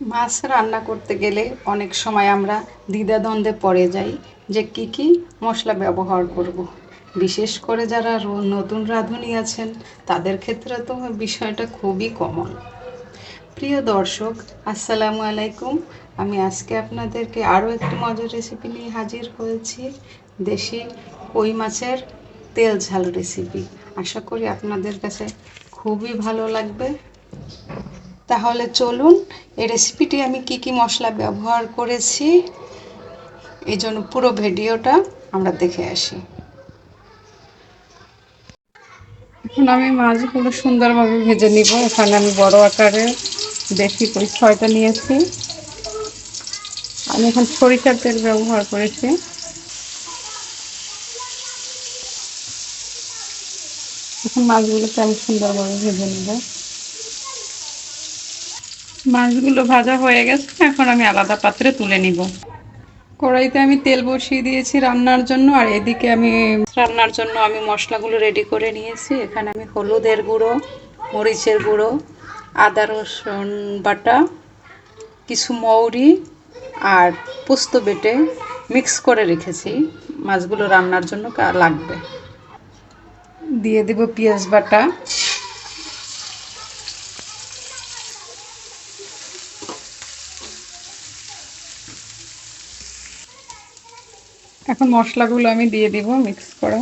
মাছ রান্না করতে গেলে অনেক সময় আমরা দ্বিধাদ্বন্দ্বে পড়ে যাই যে কি কি মশলা ব্যবহার করব। বিশেষ করে যারা নতুন রাঁধুনি আছেন, তাদের ক্ষেত্রে তো বিষয়টা খুবই কমন প্রিয় দর্শক, আসসালামু আলাইকুম। আমি আজকে আপনাদেরকে আরও একটি মজার রেসিপি নিয়ে হাজির হয়েছি, দেশি কই মাছের তেল ঝাল রেসিপি আশা করি আপনাদের কাছে খুবই ভালো লাগবে। তাহলে চলুন, এই রেসিপিটি আমি কি কি মশলা ব্যবহার করেছি, এই জন্য পুরো ভিডিওটা আমরা দেখে আসি। এখন আমি মাছগুলো সুন্দরভাবে ভেজে নিব। এখানে আমি বড় আকারে দেশি কই ছয়টা নিয়েছি। আমি এখন সরিষার তেল ব্যবহার করেছি। এখন মাছগুলোকে আমি সুন্দরভাবে ভেজে নেব। মাছগুলো ভাজা হয়ে গেছে, এখন আমি আলাদা পাত্রে তুলে নিব। কড়াইতে আমি তেল বসিয়ে দিয়েছি রান্নার জন্য, আর এদিকে আমি রান্নার জন্য আমি মশলাগুলো রেডি করে নিয়েছি। এখানে আমি হলুদের গুঁড়ো, মরিচের গুঁড়ো, আদা, রসুন বাটা, কিছু মৌরি আর পোস্ত বেটে মিক্স করে রেখেছি। মাছগুলো রান্নার জন্য লাগবে। দিয়ে দেব পেঁয়াজ বাটা। এখন মশলাগুলো আমি দিয়ে দিব মিক্স করা।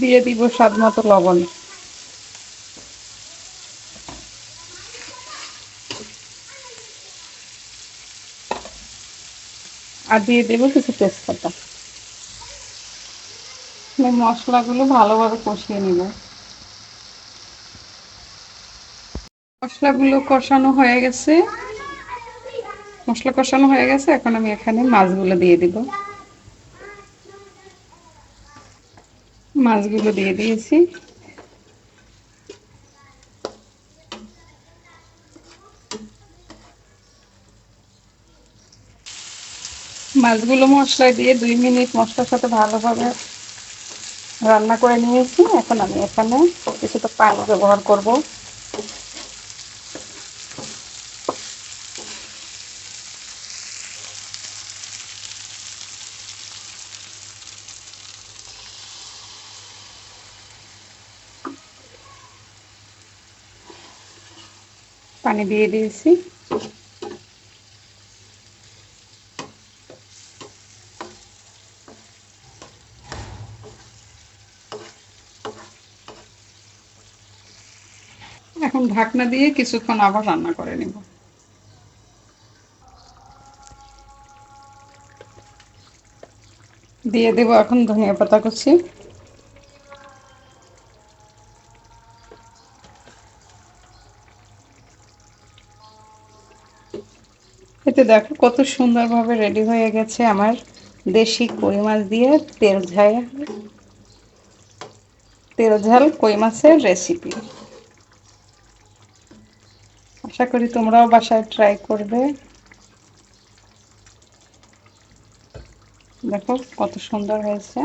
দিয়ে দিব স্বাদ মতো লবণ। আর দিয়ে দেবো কিছু তেজপাতা। এই মশলাগুলো ভালোভাবে কষিয়ে নিব। মশলাগুলো কষানো হয়ে গেছে। মশলা কষানো হয়ে গেছে, এখন আমি এখানে মাছগুলো দিয়ে দিব। মাছগুলো দিয়ে দিয়েছি। মাছগুলো মশলায় দিয়ে দুই মিনিট মশলার সাথে ভালোভাবে রান্না করে নিয়েছি এখন আমি এখানে কিছুটা পানি ব্যবহার করব। পানি দিয়ে দিয়েছি। এখন ঢাকনা দিয়ে কিছুক্ষণ আবার রান্না করে নেব। দিয়ে দেব এখন ধনিয়া পাতা কুচি। এতে দেখো কত সুন্দরভাবে রেডি হয়ে গেছে আমার দেশি কই মাছ দিয়ে তেল ঝাল। তেল ঝাল কই মাছের রেসিপি আশা করি তোমরাও বাসায় ট্রাই করবে। দেখো কত সুন্দর হয়েছে।